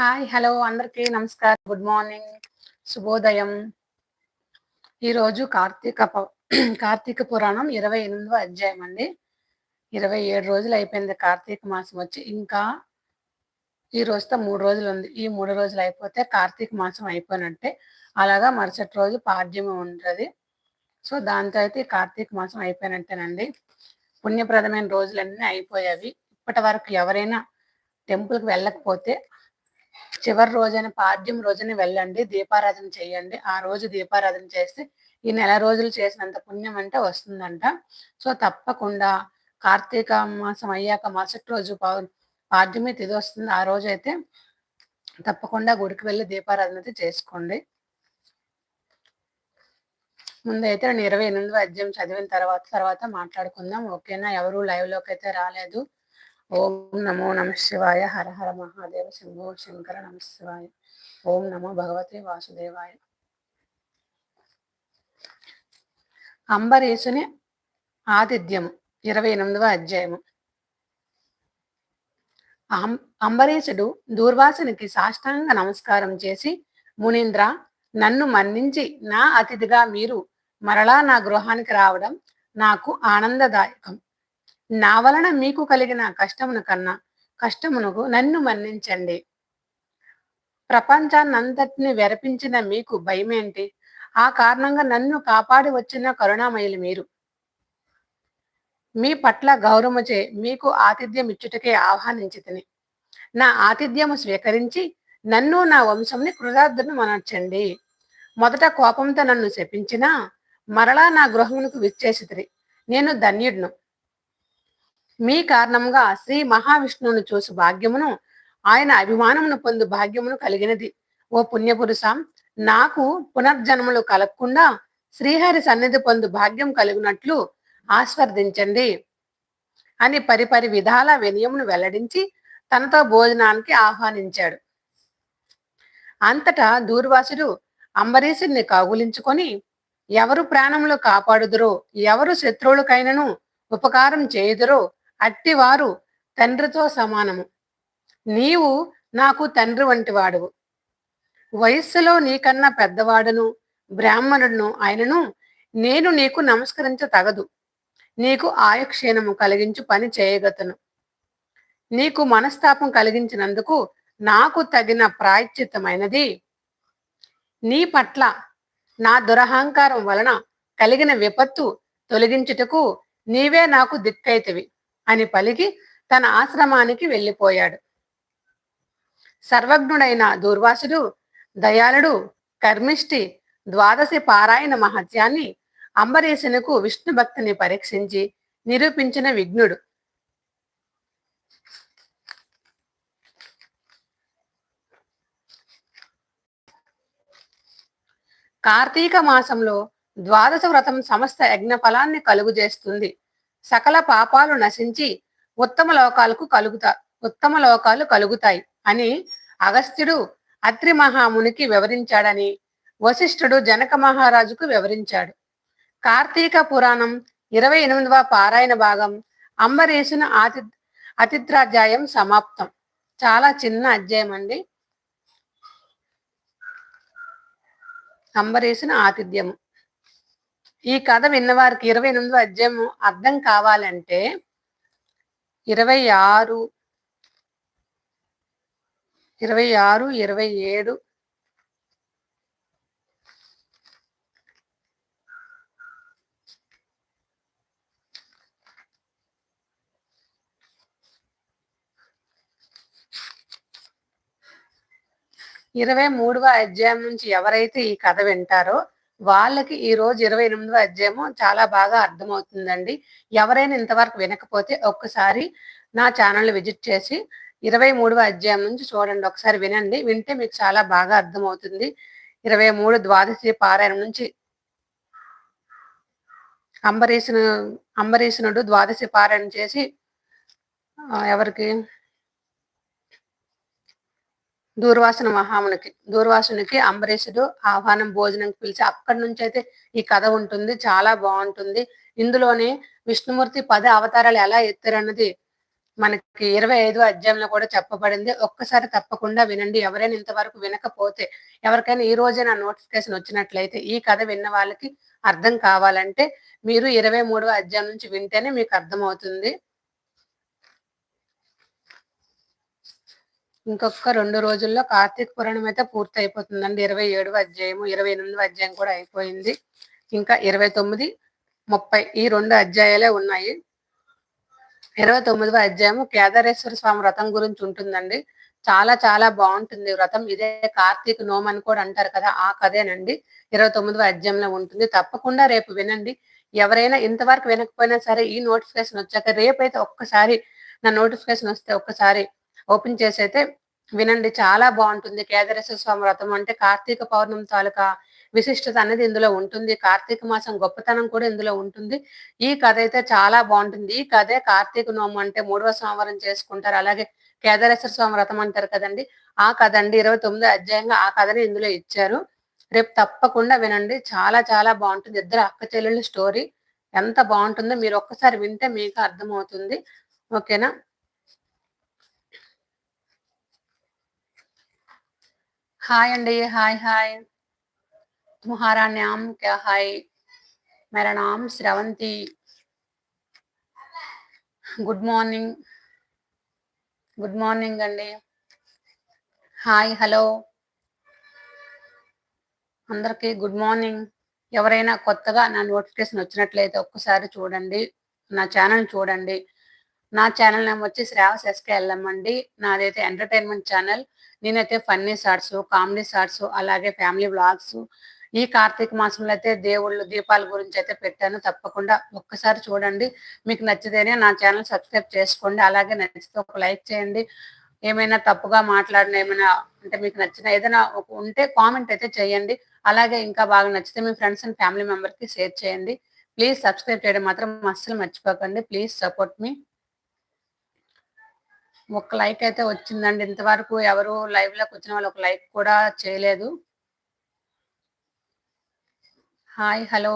Hi hello అందరికీ నమస్కారం. Good morning శుభోదయం. ఈరోజు కార్తీక కార్తీక పురాణం ఇరవై ఎనిమిదవ అధ్యాయం అండి. ఇరవై ఏడు రోజులు అయిపోయింది కార్తీక మాసం వచ్చి. ఇంకా ఈ రోజుతో మూడు రోజులు ఉంది. ఈ మూడు రోజులు అయిపోతే కార్తీక మాసం అయిపోయినట్టే. అలాగా మరుసటి రోజు పాడ్యమి ఉంటుంది. సో దాంతో అయితే కార్తీక మాసం అయిపోయినట్టేనండి. పుణ్యప్రదమైన రోజులన్నీ అయిపోయాయి ఇప్పటి వరకు ఎవరైనా టెంపుల్కి వెళ్ళకపోతే చివరి రోజైన పాడ్యం రోజున వెళ్ళండి దీపారాధన చేయండి. ఆ రోజు దీపారాధన చేస్తే ఈ నెల రోజులు చేసినంత పుణ్యం అంటే వస్తుందంట. సో తప్పకుండా కార్తీక మాసం అయ్యాక మరుసటి రోజు పౌ- పాడ్యమి తిథి వస్తుంది. ఆ రోజు అయితే తప్పకుండా గుడికి వెళ్ళి దీపారాధన అయితే చేసుకోండి. ముందైతే నేను ఇరవై ఎనిమిది అధ్యాయం చదివిన తర్వాత తర్వాత మాట్లాడుకుందాం. ఓకేనా? ఎవరు లైవ్లోకి అయితే రాలేదు. ఓం నమో నమ శివాయ హర హర మహాదేవ శంభో శంకర నమ శివాయ. ఓం నమో భగవతే వాసుదేవాయ. అంబరీషుని ఆతిథ్యము ఇరవై ఎనిమిదవ అధ్యాయము. అంబరీషుడు దూర్వాసునికి సాష్టాంగ నమస్కారం చేసి మునీంద్ర నన్ను మన్నించి నా అతిథిగా మీరు మరలా నా గృహానికి రావడం నాకు ఆనందదాయకం. నా వలన మీకు కలిగిన కష్టమును కన్నా కష్టమునకు నన్ను మన్నించండి. ప్రపంచాన్నంతటిని వెరపించిన మీకు భయమేంటి? ఆ కారణంగా నన్ను కాపాడి వచ్చిన కరుణామయులు మీరు. మీ పట్ల గౌరవముచే మీకు ఆతిథ్యం ఇచ్చుటకే ఆహ్వానించి తిని. నా ఆతిథ్యము స్వీకరించి నన్ను నా వంశంని కృతార్థును మనర్చండి. మొదట కోపంతో నన్ను శపించినా మరలా నా గృహమునకు విచ్చేసితిరి నేను ధన్యుడును. మీ కారణంగా శ్రీ మహావిష్ణువును చూసి భాగ్యమును ఆయన అభిమానమును పొందు భాగ్యమును కలిగినది. ఓ పుణ్యపురుష నాకు పునర్జన్మలు కలగకుండా శ్రీహరి సన్నిధి పొందు భాగ్యం కలిగినట్లు ఆస్వర్దించండి అని పరిపరి విధాల వినయమును వెల్లడించి తనతో భోజనానికి ఆహ్వానించాడు. అంతటా దూర్వాసుడు అంబరీషుని కాగులించుకొని ఎవరు ప్రాణములు కాపాడుదురో ఎవరు శత్రువులకైనను ఉపకారం చేయుదురో అట్టివారు తండ్రితో సమానము. నీవు నాకు తండ్రి వంటి వాడువు. వయస్సులో నీకన్నా పెద్దవాడును బ్రాహ్మణుడును ఆయనను నేను నీకు నమస్కరించ తగదు. నీకు ఆయుక్షీణము కలిగించు పని చేయగతను. నీకు మనస్తాపం కలిగించినందుకు నాకు తగిన ప్రాయశ్చిత్తమైనది. నీ పట్ల నా దురహంకారం వలన కలిగిన విపత్తు తొలగించుటకు నీవే నాకు దిక్కైతవి. అని పలికి తన ఆశ్రమానికి వెళ్ళిపోయాడు. సర్వజ్ఞుడైన దూర్వాసుడు దయాళుడు కర్మిష్టి ద్వాదశి పారాయణ మహత్యాన్ని అంబరీషునకు విష్ణు భక్తిని పరీక్షించి నిరూపించిన విఘ్నుడు. కార్తీక మాసంలో ద్వాదశ వ్రతం సమస్త యజ్ఞ ఫలాన్ని కలుగు చేస్తుంది. సకల పాపాలు నశించి ఉత్తమ లోకాలకు కలుగుతా ఉత్తమ లోకాలు కలుగుతాయి అని అగస్త్యుడు అత్రి మహామునికి వివరించాడని వశిష్ఠుడు జనక మహారాజుకు వివరించాడు. కార్తీక పురాణం ఇరవై ఎనిమిదవ పారాయణ భాగం అంబరీషుని ఆతి అతిత్రాధ్యాయం సమాప్తం. చాలా చిన్న అధ్యాయం అండి అంబరీషుని ఆతిథ్యము. ఈ కథ విన్నవారికి ఇరవై ఎనిమిదో అధ్యాయము అర్థం కావాలంటే ఇరవై ఆరు ఇరవై ఆరు ఇరవై ఏడు. ఇరవై మూడవ అధ్యాయం నుంచి ఎవరైతే ఈ కథ వింటారో వాళ్ళకి ఈ రోజు ఇరవై ఎనిమిదవ అధ్యాయము చాలా బాగా అర్థమవుతుందండి. ఎవరైనా ఇంతవరకు వినకపోతే ఒక్కసారి నా ఛానల్ విజిట్ చేసి ఇరవై మూడవ అధ్యాయం నుంచి చూడండి. ఒకసారి వినండి. వింటే మీకు చాలా బాగా అర్థమవుతుంది. ఇరవై మూడు ద్వాదశి పారాయణం నుంచి అంబరీషును అంబరీషునుడు ద్వాదశి పారాయణం చేసి ఎవరికి? దూర్వాసన మహామునికి దూర్వాసునికి అంబరీషుడు ఆహ్వానం భోజనం పిలిచి అక్కడి నుంచి అయితే ఈ కథ ఉంటుంది చాలా బాగుంటుంది. ఇందులోనే విష్ణుమూర్తి పద అవతారాలు ఎలా ఎత్తారన్నది మనకి ఇరవై ఐదు అధ్యాయంలో కూడా చెప్పబడింది. ఒక్కసారి తప్పకుండా వినండి ఎవరైనా ఇంతవరకు వినకపోతే ఎవరికైనా ఈ రోజే నా నోటిఫికేషన్ వచ్చినట్లయితే ఈ కథ విన్న వాళ్ళకి అర్థం కావాలంటే మీరు ఇరవై మూడవ అధ్యాయం నుంచి వింటేనే మీకు అర్థమవుతుంది. ఇంకొక రెండు రోజుల్లో కార్తీక పురాణం అయితే పూర్తి అయిపోతుందండి ఇరవై ఏడవ అధ్యాయము ఇరవై ఎనిమిదవ అధ్యాయం కూడా అయిపోయింది. ఇంకా ఇరవై తొమ్మిది ముప్పై ఈ రెండు అధ్యాయాలే ఉన్నాయి. ఇరవై తొమ్మిదవ అధ్యాయము కేదారేశ్వర స్వామి వ్రతం గురించి ఉంటుందండి. చాలా చాలా బాగుంటుంది వ్రతం. ఇదే కార్తీక నోమ్ అని కూడా అంటారు కదా ఆ కథేనండి. ఇరవై తొమ్మిదవ అధ్యాయంలో ఉంటుంది. తప్పకుండా రేపు వినండి. ఎవరైనా ఇంతవరకు వినకపోయినా సరే ఈ నోటిఫికేషన్ వచ్చాక రేపైతే ఒక్కసారి నా నోటిఫికేషన్ వస్తే ఒక్కసారి ఓపెన్ చేసి అయితే వినండి చాలా బాగుంటుంది. కేదారేశ్వర స్వామి వ్రతం అంటే కార్తీక పౌర్ణమి తాలూకా విశిష్టత అనేది ఇందులో ఉంటుంది. కార్తీక మాసం గొప్పతనం కూడా ఇందులో ఉంటుంది. ఈ కథ అయితే చాలా బాగుంటుంది. ఈ కథే కార్తీక నోము అంటే మూడవ సోమవారం చేసుకుంటారు. అలాగే కేదారేశ్వర స్వామి వ్రతం అంటారు కదండి. ఆ కథ అండి. ఇరవై తొమ్మిది అధ్యాయంగా ఆ కథని ఇందులో ఇచ్చారు. రేపు తప్పకుండా వినండి. చాలా చాలా బాగుంటుంది. ఇద్దరు అక్క చెల్లెళ్ళ స్టోరీ ఎంత బాగుంటుందో మీరు ఒక్కసారి వింటే మీకు అర్థమవుతుంది. ఓకేనా? హాయ్ అండి హాయ్ హాయ్ तुम्हारा नाम क्या है मेरा नाम Shravanthi good morning good morning అండి హాయ్ హలో అందరికీ గుడ్ మార్నింగ్ ఎవరైనా కొత్తగా నా నోటిఫికేషన్ వచ్చినట్లయితే ఒక్కసారి చూడండి నా ఛానల్ చూడండి నా ఛానల్ నేమ్ వచ్చి శ్రావస్ ఎస్కే వెళ్ళమండి నాదైతే ఎంటర్టైన్మెంట్ ఛానల్ నేనైతే ఫన్నీ షార్ట్స్ కామెడీ షార్ట్స్ అలాగే ఫ్యామిలీ బ్లాగ్స్ ఈ కార్తీక మాసంలో అయితే దేవుళ్ళు దీపాల గురించి అయితే పెట్టాను. తప్పకుండా ఒక్కసారి చూడండి. మీకు నచ్చితేనే నా ఛానల్ సబ్స్క్రైబ్ చేసుకోండి. అలాగే నచ్చితే ఒక లైక్ చేయండి. ఏమైనా తప్పుగా మాట్లాడిన ఏమైనా అంటే మీకు నచ్చిన ఏదైనా ఉంటే కామెంట్ అయితే చేయండి. అలాగే ఇంకా బాగా నచ్చితే మీ ఫ్రెండ్స్ అండ్ ఫ్యామిలీ మెంబర్కి షేర్ చేయండి. ప్లీజ్ సబ్స్క్రైబ్ చేయడం మాత్రం అస్సలు మర్చిపోకండి. ప్లీజ్ సపోర్ట్ మీ ఒక లైక్ అయితే వచ్చిందండి. ఇంతవరకు ఎవరు లైవ్లోకి వచ్చిన వాళ్ళు ఒక లైక్ కూడా చేయలేదు. Hi hello.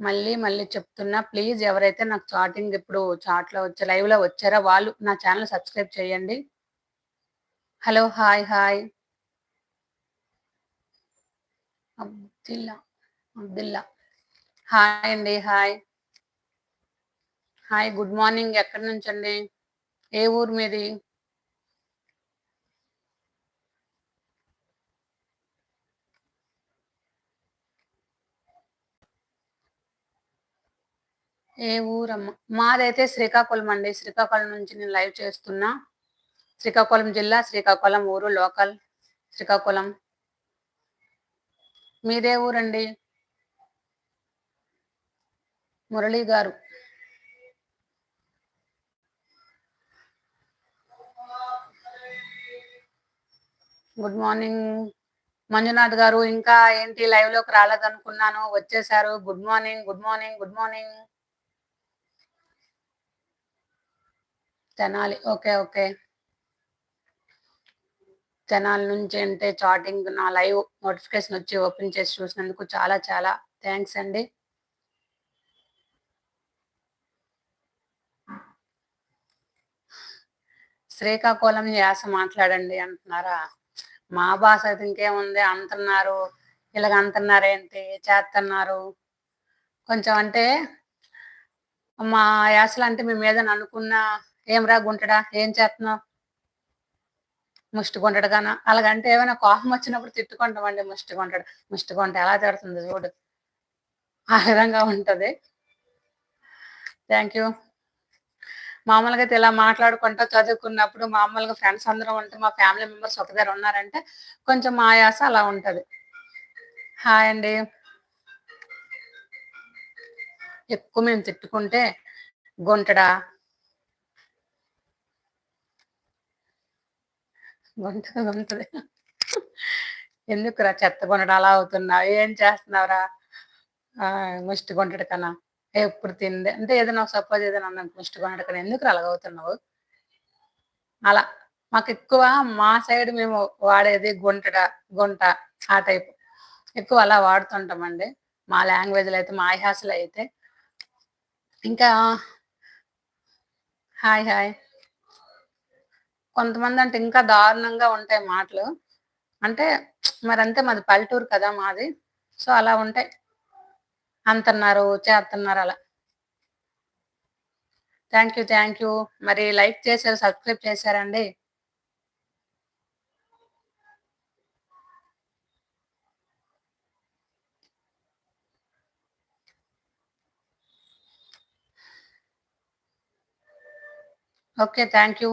మళ్ళీ మళ్ళీ చెప్తున్నా ప్లీజ్ ఎవరైతే నాకు చాటింగ్ ఇప్పుడు చాట్లో వచ్చే లైవ్లో వచ్చారో వాళ్ళు నా ఛానల్ సబ్స్క్రైబ్ చేయండి. Hello hi hi. Abdullah Abdullah. Hi అండి హాయ్. Hi good morning. ఎక్కడి నుంచి అండి ఏ ఊరు మీది? ఏ ఊరమ్మ? మాదైతే శ్రీకాకుళం అండి. శ్రీకాకుళం నుంచి నేను లైవ్ చేస్తున్నా. శ్రీకాకుళం జిల్లా శ్రీకాకుళం ఊరు లోకల్ శ్రీకాకుళం. మీదే ఊరండి? మురళీ గారు. Good morning. మంజునాథ్ గారు ఇంకా ఏంటి లైవ్లోకి రాలేదనుకున్నాను. వచ్చేసారు. Good morning good morning good morning. Tenali okay okay. Tenali నుంచి అంటే చాటింగ్ నా లైవ్ నోటిఫికేషన్ వచ్చి ఓపెన్ చేసి చూసినందుకు చాలా చాలా థ్యాంక్స్ అండి. శ్రీకాకుళం యాస మాట్లాడండి అంటున్నారా? మా భాష అయితే ఇంకేముంది? అంటున్నారు. ఇలాగ అంటున్నారు ఏంటి? చేస్తున్నారు కొంచెం అంటే మా యాసలు అంటే మేము ఏదైనా అనుకున్నా ఏం రా గుంటడా? ఏం చేస్తున్నావు ముష్టి గుంటడు కానీ అలాగంటే ఏమైనా కోపం వచ్చినప్పుడు తిట్టుకుంటామండి ముష్టి గుంటడు ముష్టి గుంట ఎలా తిడుతుంది చూడు. ఆ విధంగా ఉంటది. Thank you. మామూలుగా అయితే ఇలా మాట్లాడుకుంటా చదువుకున్నప్పుడు మామూలుగా ఫ్రెండ్స్ అందరం ఉంటే మా ఫ్యామిలీ మెంబర్స్ ఒక దగ్గర ఉన్నారంటే కొంచెం ఆయాస అలా ఉంటది. హాయ్ అండి. ఎక్కువ మేము తిట్టుకుంటే గుంటడా? గుంట గుంటది. ఎందుకురా చెత్త కొనడం అలా అవుతున్నావు? ఏం చేస్తున్నావురా? ముష్టి కొంటడు కన్నా. ఎప్పుడు తింది అంటే ఏదైనా సపోజ్ ఏదైనా అన్నం ముష్టి అడగను ఎందుకు అలాగవుతున్నావు అలా మాకు ఎక్కువ మా సైడ్ మేము వాడేది గుంటట గుంట ఆ టైప్. ఎక్కువ అలా వాడుతుంటామండి. మా లాంగ్వేజ్లో అయితే మా యాసలో అయితే. ఇంకా హాయ్ హాయ్. కొంతమంది అంటే ఇంకా దారుణంగా ఉంటాయి మాటలు. అంటే మరంతే మాది పల్లెటూరు కదా మాది. సో అలా ఉంటాయి. అంతన్నారు చేస్తున్నారు అలా. థ్యాంక్ యూ థ్యాంక్ యూ మరి లైక్ చేశారు సబ్స్క్రైబ్ చేశారండి. Okay thank you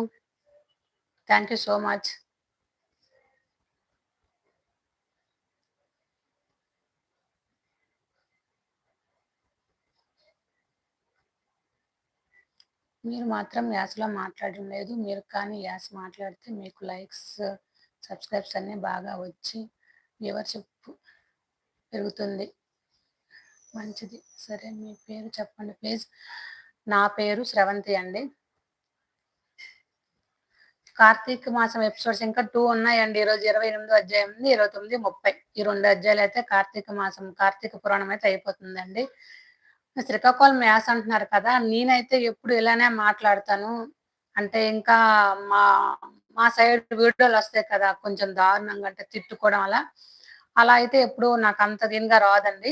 thank you so much మీరు మాత్రం యాసలో మాట్లాడడం లేదు. మీరు కానీ యాస మాట్లాడితే మీకు లైక్స్ సబ్స్క్రైబ్స్ అన్నీ బాగా వచ్చి వ్యూవర్షిప్ పెరుగుతుంది. మంచిది. సరే మీ పేరు చెప్పండి ప్లీజ్. నా పేరు శ్రవంతి అండి. కార్తీక మాసం ఎపిసోడ్స్ ఇంకా టూ ఉన్నాయండి. ఈరోజు ఇరవై ఎనిమిది అధ్యాయం ఉంది. ఇరవై తొమ్మిది ముప్పై. ఈ రెండు అధ్యాయులు అయితే కార్తీక మాసం కార్తీక పురాణం అయితే అయిపోతుందండి. శ్రీకాకుళం యాస అంటున్నారు కదా నేనైతే ఎప్పుడు ఇలానే మాట్లాడతాను. అంటే ఇంకా మా మా సైడ్ వీడియోలు వస్తాయి కదా కొంచెం దారుణంగా అంటే తిట్టుకోవడం అలా. అలా అయితే ఎప్పుడు నాకు అంత దీనిగా రాదండి.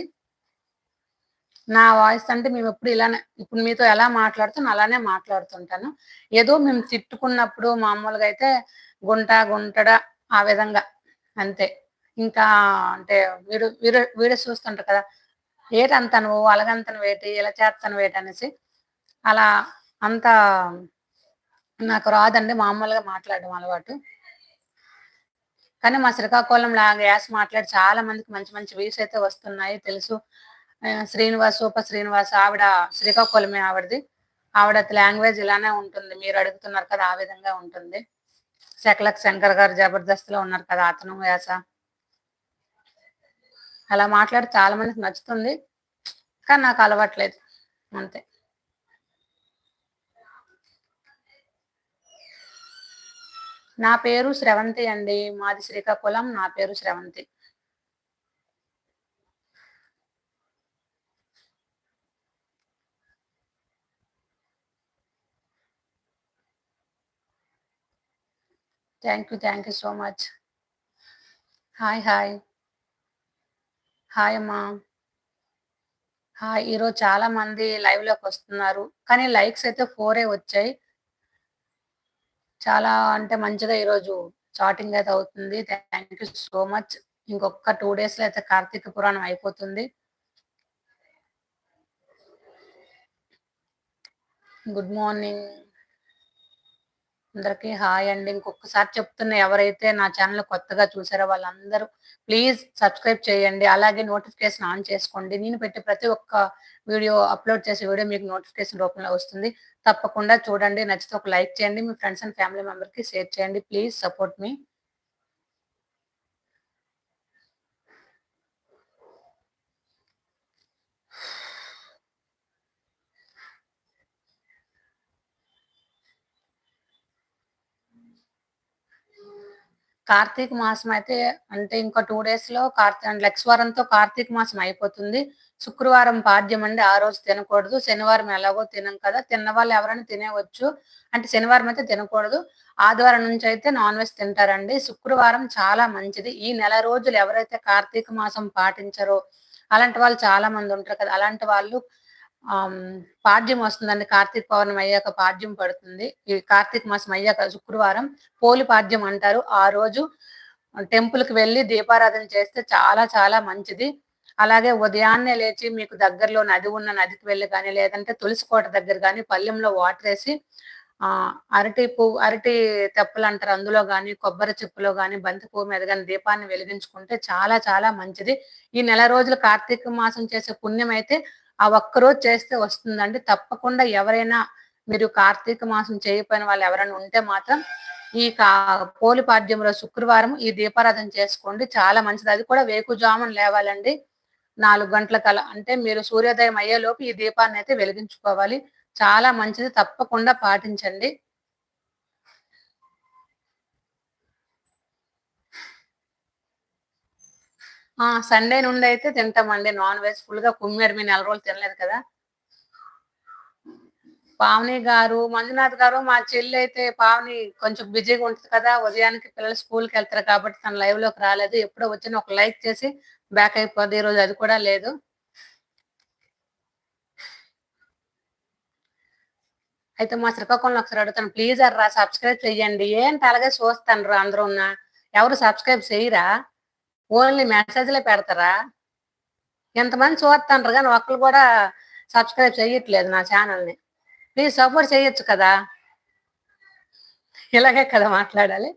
నా వాయిస్ అంటే మేము ఎప్పుడు ఇలానే ఇప్పుడు మీతో ఎలా మాట్లాడుతాను అలానే మాట్లాడుతుంటాను. ఏదో మేము తిట్టుకున్నప్పుడు మామూలుగా అయితే గుంట గుంటడ ఆ విధంగా అంతే. ఇంకా అంటే వీడు వీడు వీడియో చూస్తుంటారు కదా ఏటంత నువ్వు అలగంతను వేటి ఇలా చేస్తాను వేటి అనేసి అలా అంత నాకు రాదండి మామూలుగా మాట్లాడడం అలవాటు. కానీ మా శ్రీకాకుళం లాగా యాస మాట్లాడి చాలా మందికి మంచి మంచి వ్యూస్ అయితే వస్తున్నాయి తెలుసు. శ్రీనివాస్ సూపర్ శ్రీనివాస్ ఆవిడ శ్రీకాకుళమే ఆవిడది. ఆవిడ లాంగ్వేజ్ ఇలానే ఉంటుంది మీరు అడుగుతున్నారు కదా ఆ విధంగా ఉంటుంది. శకలక్ శంకర్ గారు జబర్దస్త్లో ఉన్నారు కదా అతను వ్యాస అలా మాట్లాడి చాలా మందికి నచ్చుతుంది. కానీ నాకు అలవాట్లేదు. అంతే. నా పేరు శ్రవంతి అండి. మాది శ్రీకాకుళం. నా పేరు Sravanthi. Thank you thank you so much hi hi hi అమ్మా. హాయ్. ఈరోజు చాలా మంది లైవ్లోకి వస్తున్నారు. కానీ లైక్స్ అయితే ఫోరే వచ్చాయి. చాలా అంటే మంచిగా ఈరోజు చాటింగ్ అయితే అవుతుంది. Thank you so much. ఇంకొక టూ డేస్లో అయితే కార్తీక పురాణం అయిపోతుంది. Good morning. అందరికీ హాయ్ అండి. ఇంకొకసారి చెప్తున్న ఎవరైతే నా ఛానల్ కొత్తగా చూసారో వాళ్ళందరూ ప్లీజ్ సబ్స్క్రైబ్ చేయండి. అలాగే నోటిఫికేషన్ ఆన్ చేసుకోండి. నేను పెట్టే ప్రతి ఒక్క వీడియో అప్లోడ్ చేసే వీడియో మీకు నోటిఫికేషన్ రూపంలో వస్తుంది. తప్పకుండా చూడండి. నచ్చితే ఒక లైక్ చేయండి. మీ ఫ్రెండ్స్ అండ్ ఫ్యామిలీ మెంబర్కి షేర్ చేయండి. ప్లీజ్ సపోర్ట్ మీ. కార్తీక మాసం అయితే అంటే ఇంకా టూ డేస్లో కార్తీ లక్ష్వారంతో కార్తీక మాసం అయిపోతుంది. శుక్రవారం పాడ్యం అండి ఆ రోజు తినకూడదు. శనివారం ఎలాగో తినం కదా. తిన్న వాళ్ళు ఎవరైనా తినేవచ్చు అంటే శనివారం అయితే తినకూడదు. ఆదివారం నుంచి అయితే నాన్ వెజ్ తింటారండి. శుక్రవారం చాలా మంచిది. ఈ నెల రోజులు ఎవరైతే కార్తీక మాసం పాటించరో అలాంటి వాళ్ళు చాలా మంది ఉంటారు కదా. అలాంటి వాళ్ళు పాడ్యం వస్తుందండి. కార్తీక పౌర్ణమి అయ్యాక పాడ్యం పడుతుంది. ఈ కార్తీక మాసం అయ్యాక శుక్రవారం పోలి పాడ్యం అంటారు. ఆ రోజు టెంపుల్కి వెళ్ళి దీపారాధన చేస్తే చాలా చాలా మంచిది. అలాగే ఉదయాన్నే లేచి మీకు దగ్గరలో నది ఉన్న నదికి వెళ్ళి కానీ లేదంటే తులసి కోట దగ్గర కానీ పల్లెంలో వాటర్ వేసి ఆ అరటి పువ్వు అరటి తెప్పలు అంటారు. అందులో కానీ కొబ్బరి చెప్పులో కానీ బంతి పువ్వు మీద కానీ దీపాన్ని వెలిగించుకుంటే చాలా చాలా మంచిది. ఈ నెల రోజులు కార్తీక మాసం చేసే పుణ్యం అయితే ఆ ఒక్కరోజు చేస్తే వస్తుందండి. తప్పకుండా ఎవరైనా మీరు కార్తీక మాసం చేయకపోయిన వాళ్ళు ఎవరైనా ఉంటే మాత్రం ఈ కా పోలిపాడ్యంలో శుక్రవారం ఈ దీపారాధన చేసుకోండి. చాలా మంచిది. అది కూడా వేకుజామున లేవాలండి. నాలుగు గంటల కల అంటే మీరు సూర్యోదయం అయ్యేలోపు ఈ దీపాన్ని అయితే వెలిగించుకోవాలి. చాలా మంచిది. తప్పకుండా పాటించండి. ఆ సండే నుండి అయితే తింటామండి. నాన్ వెజ్ ఫుల్గా కుమ్మేరు మీ నెల రోజులు తినలేదు కదా. పావని గారు మంజునాథ్ గారు మా చెల్లి అయితే పావని కొంచెం బిజీగా ఉంటుంది కదా. ఉదయానికి పిల్లలు స్కూల్కి వెళ్తారు కాబట్టి తన లైవ్లోకి రాలేదు. ఎప్పుడో వచ్చిన ఒక లైక్ చేసి బ్యాక్ అయిపోద్ది. ఈరోజు అది కూడా లేదు. అయితే మా శ్రీకాకుళంలో ఒకసారి అడుగుతాను. ప్లీజ్ అర్రా సబ్స్క్రైబ్ చెయ్యండి. ఏంటి అలాగే చూస్తాను రా అందరూ ఉన్నా ఎవరు సబ్స్క్రైబ్ చేయరా ఓన్లీ మెసేజ్లే పెడతారా? ఎంతమంది చూస్తాండ్రు కానీ ఒక్కరు కూడా సబ్స్క్రైబ్ చేయట్లేదు నా ఛానల్ని ప్లీజ్ సపోర్ట్ చేయొచ్చు కదా? ఇలాగే కదా మాట్లాడాలి?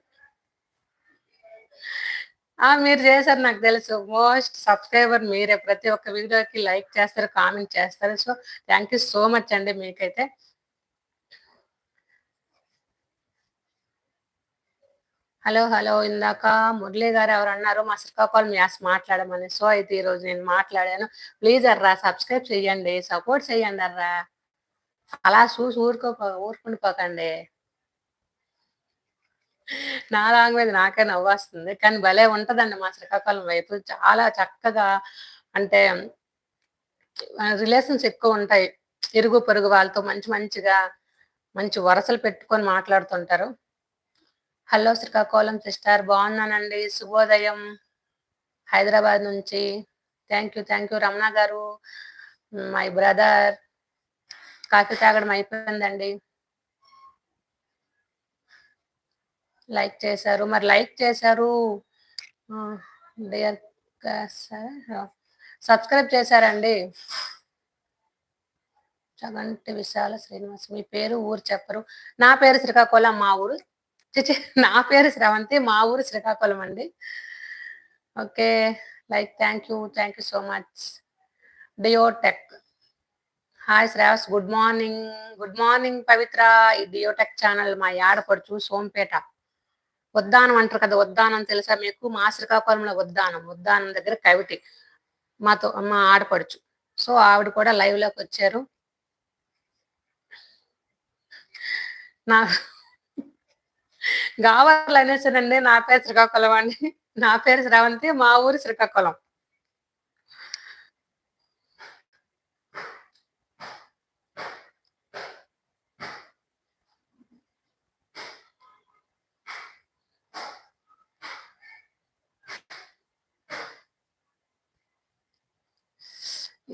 ఆ మీరు చేశారు నాకు తెలుసు. మోస్ట్ సబ్స్క్రైబర్ మీరే. ప్రతి ఒక్క వీడియోకి లైక్ చేస్తారు కామెంట్ చేస్తారు. So thank you so much అండి మీకైతే. హలో హలో ఇందాక మురళి గారు ఎవరు అన్నారు మా శ్రీకాకుళం యాస్ మాట్లాడమని. సో అయితే ఈరోజు నేను మాట్లాడాను. ప్లీజ్ అర్రా సబ్స్క్రైబ్ చేయండి సపోర్ట్ చేయండి అర్రా. అలా చూసి ఊరుకో ఊరుకుండిపోకండి నా లాంగ్వేజ్ నాకే నవ్వొస్తుంది కానీ భలే ఉంటదండి మా శ్రీకాకుళం వైపు. చాలా చక్కగా అంటే రిలేషన్స్ ఎక్కువ ఉంటాయి. ఇరుగు పొరుగు వాళ్ళతో మంచి మంచిగా మంచి వరసలు పెట్టుకొని మాట్లాడుతుంటారు. హలో శ్రీకాకుళం సిస్టర్ బాగున్నానండి. శుభోదయం హైదరాబాద్ నుంచి. Thank you thank you Ramana garu my brother coffee తాగడం అయిపోయిందండి. లైక్ చేశారు. మరి లైక్ చేశారు. Hmm, డియర్ సబ్స్క్రైబ్ చేశారండి. చగంటి విశాల శ్రీనివాస్. మీ పేరు ఊరు చెప్పరు. నా పేరు శ్రీకాకుళం మా ఊరు చిచి నా పేరు శ్రవంతి మా ఊరు శ్రీకాకుళం అండి. Okay like thank you thank you so much. డియోటెక్ hi Shravas good morning. Good morning Pavitra. ఈ డియోటెక్ ఛానల్ మా యాడపడుచు సోంపేట. ఉద్దానం అంటారు కదా ఉద్దానం తెలుసా మీకు? మా శ్రీకాకుళంలో ఉద్దానం ఉద్దానం దగ్గర కవిటి. మాతో మా ఆడపడుచు. సో ఆవిడ కూడా లైవ్లోకి వచ్చారు. నా గావర్లు అనేసానండి నా పేరు శ్రీకాకుళం అండి. నా పేరు శ్రవంతి మా ఊరు శ్రీకాకుళం.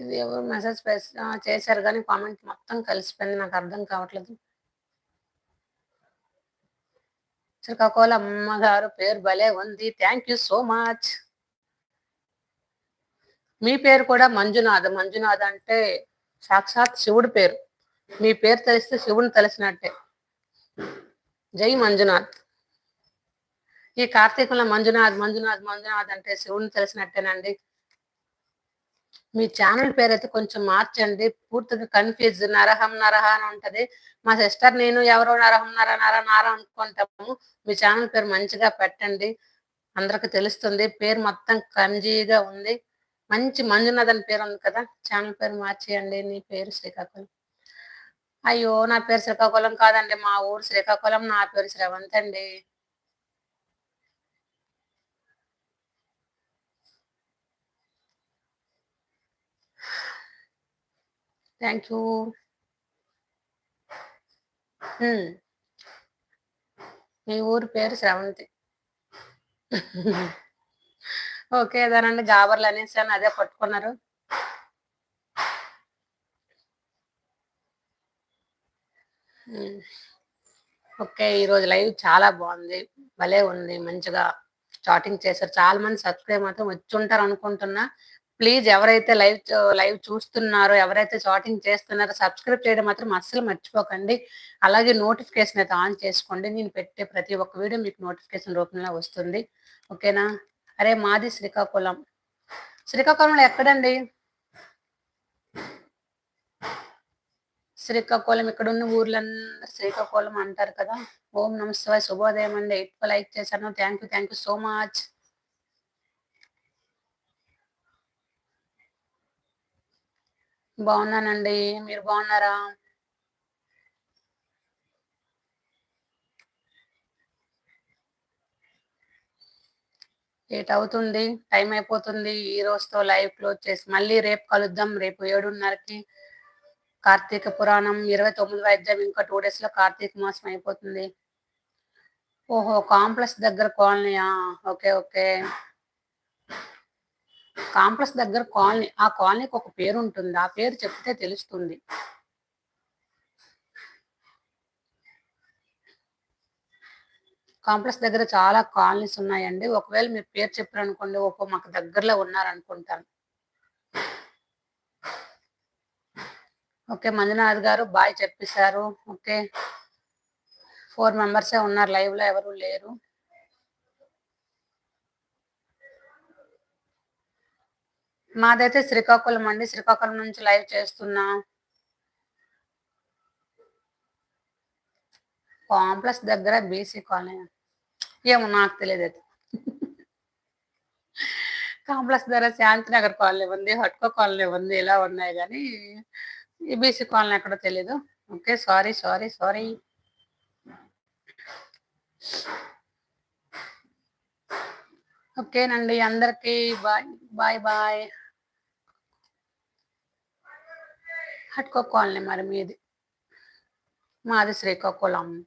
ఇది ఎవరు మెసేజ్ చేశారు కానీ కామెంట్ మొత్తం కలిసిపోయింది నాకు అర్థం కావట్లేదు. శ్రీకాకుళం అమ్మగారు పేరు భలే ఉంది. థ్యాంక్ యూ సో మచ్ మీ పేరు కూడా మంజునాథ్. మంజునాథ్ అంటే సాక్షాత్ శివుడి పేరు. మీ పేరు తెలిస్తే శివుని తెలిసినట్టే. జై మంజునాథ్. ఈ కార్తీకంలో మంజునాథ్ మంజునాథ్ మంజునాథ్ అంటే శివుని తెలిసినట్టేనండి. మీ ఛానల్ పేరు అయితే కొంచెం మార్చండి. పూర్తిగా కన్ఫ్యూజ్ నరహం నరహ అని ఉంటది. మా సిస్టర్ నేను ఎవరో నరహం నర నర నర అనుకుంటాము. మీ ఛానల్ పేరు మంచిగా పెట్టండి. అందరికి తెలుస్తుంది. పేరు మొత్తం కంజీగా ఉంది. మంచి మంజునాథ్ అని పేరు ఉంది కదా. ఛానల్ పేరు మార్చేయండి. నీ పేరు శ్రీకాకుళం. అయ్యో నా పేరు శ్రీకాకుళం కాదండి. మా ఊరు శ్రీకాకుళం. నా పేరు శ్రవంత్ అండి. Thank you hmm. మీ ఊరు పేరు శ్రవంతి. ఓకే అదేనండి గాబర్లు అనేసి అని అదే పట్టుకున్నారు? Hmm. ఓకే ఈరోజు లైవ్ చాలా బాగుంది. భలే ఉంది మంచిగా స్టార్టింగ్ చేశారు. చాలా మంది సబ్స్క్రైబ్ మాత్రం వచ్చి ఉంటారు అనుకుంటున్నా. ప్లీజ్ ఎవరైతే లైవ్ లైవ్ చూస్తున్నారో ఎవరైతే చాటింగ్ చేస్తున్నారో సబ్స్క్రైబ్ చేయడం మాత్రం అస్సలు మర్చిపోకండి. అలాగే నోటిఫికేషన్ అయితే ఆన్ చేసుకోండి. నేను పెట్టే ప్రతి ఒక్క వీడియో మీకు నోటిఫికేషన్ రూపంలో వస్తుంది. ఓకేనా? అరే మాది శ్రీకాకుళం. శ్రీకాకుళంలో ఎక్కడండి? శ్రీకాకుళం ఇక్కడ ఉన్న ఊర్లందరూ శ్రీకాకుళం అంటారు కదా. ఓం నమస్తే శుభోదయం అండి. ఎక్కువ లైక్ చేశాను thank you thank you so much. బాగున్నానండి. మీరు బాగున్నారా? లేట్ అవుతుంది టైం అయిపోతుంది. ఈ రోజుతో లైవ్ క్లోజ్ చేసి మళ్ళీ రేపు కలుద్దాం. రేపు ఏడున్నరకి కార్తీక పురాణం ఇరవై తొమ్మిది అధ్యాయం ఇంకా టూ డేస్లో కార్తీక మాసం అయిపోతుంది. ఓహో కాంప్లెక్స్ దగ్గర కాలనీయా ఓకే ఓకే. కాంప్లెక్స్ దగ్గర కాలనీ ఆ కాలనీకి ఒక పేరు ఉంటుంది. ఆ పేరు చెప్తే తెలుస్తుంది. కాంప్లెక్స్ దగ్గర చాలా కాలనీస్ ఉన్నాయండి. ఒకవేళ మీరు పేరు చెప్పారు అనుకోండి ఒక మాకు దగ్గరలో ఉన్నారనుకుంటాను. ఓకే మంజునాథ్ గారు బాయ్ చెప్పేశారు. ఓకే. ఫోర్ మెంబర్సే ఉన్నారు లైవ్లో ఎవరు లేరు. మాదైతే శ్రీకాకుళం అండి. శ్రీకాకుళం నుంచి లైవ్ చేస్తున్నా. కాంప్లెక్స్ దగ్గర బీసీ కాలనీ. ఏమో నాకు తెలియదు కాంప్లెక్స్ దగ్గర శాంతినగర్ కాలనీ ఉంది హట్కో కాలనీ ఉంది ఇలా ఉన్నాయి కానీ ఈ బీసీ కాలనీ ఎక్కడో తెలీదు. Okay sorry sorry sorry. ఓకేనండి అందరికీ బాయ్ బాయ్ బాయ్. హట్కో కాలనీ మరి మీది. మాది శ్రీకాకుళం.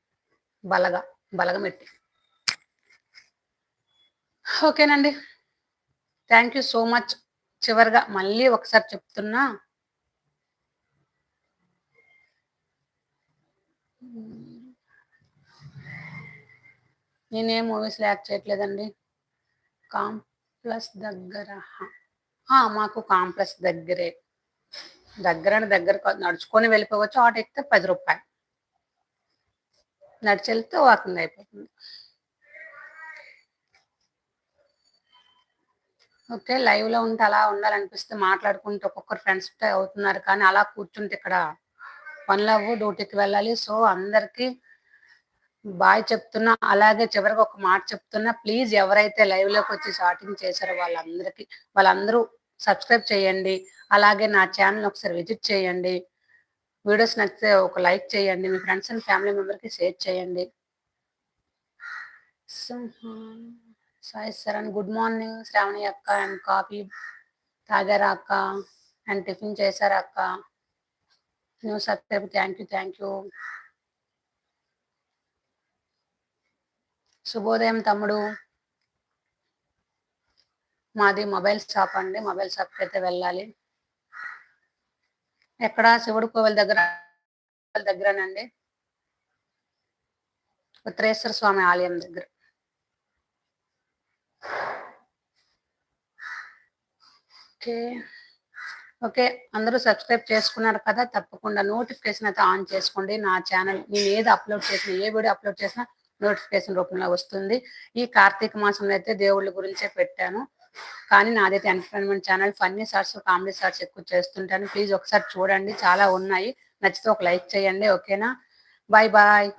బలగ బలగమెట్టి. ఓకేనండి. Thank you so much. చివరిగా మళ్ళీ ఒకసారి చెప్తున్నా. నేనేం మూవీస్ యాక్ట్ చేయట్లేదండి. కాంప్లెక్స్ దగ్గర మాకు కాంప్లెక్స్ దగ్గరే. దగ్గర దగ్గర నడుచుకొని వెళ్ళిపోవచ్చు ఆటో ఎక్కితే పది రూపాయలు. నడిచి వెళ్తే వాకింగ్ అయిపోతుంది. ఓకే లైవ్లో ఉంటే అలా ఉండాలనిపిస్తే మాట్లాడుకుంటే ఒక్కొక్కరు ఫ్రెండ్స్ అవుతున్నారు కానీ అలా కూర్చుంటే ఇక్కడ పనులు అవ్వు డ్యూటీకి వెళ్ళాలి. సో అందరికి బాయ్ చెప్తున్నా అలాగే చివరికి ఒక మాట చెప్తున్నా ప్లీజ్ ఎవరైతే లైవ్లోకి వచ్చి షాటింగ్ చేశారో వాళ్ళందరికీ వాళ్ళందరూ సబ్స్క్రైబ్ చేయండి. అలాగే నా ఛానల్ ఒకసారి విజిట్ చేయండి. వీడియోస్ నచ్చితే ఒక లైక్ చేయండి. మీ ఫ్రెండ్స్ అండ్ ఫ్యామిలీ మెంబర్కి షేర్ చేయండి. సాయి సరణ్ గుడ్ మార్నింగ్ శ్రావణి అక్క అండ్ కాఫీ తాగారా అక్క? అండ్ టిఫిన్ చేశారా అక్క? New subscribe thank you thank you. శుభోదయం తమ్ముడు. మాది మొబైల్ షాప్ అండి. మొబైల్ షాప్కి అయితే వెళ్ళాలి. ఎక్కడ? శివుడు కోవిల దగ్గర దగ్గరనండి. ఉత్తరేశ్వర స్వామి ఆలయం దగ్గర. ఓకే. ఓకే. అందరూ సబ్స్క్రైబ్ చేసుకున్నారు కదా? తప్పకుండా నోటిఫికేషన్ అయితే ఆన్ చేసుకోండి. నా ఛానల్ నేను ఏది అప్లోడ్ చేసినా ఏ వీడియో అప్లోడ్ చేసినా నోటిఫికేషన్ రూపంలో వస్తుంది. ఈ కార్తీక మాసంలో అయితే దేవుళ్ళ గురించే పెట్టాను. కానీ నాదైతే entertainment channel funny shorts comedy shorts ఎక్కువ చేస్తుంటాను. ప్లీజ్ ఒకసారి చూడండి. చాలా ఉన్నాయి. నచ్చితే ఒక లైక్ చేయండి. ఓకేనా? Bye bye.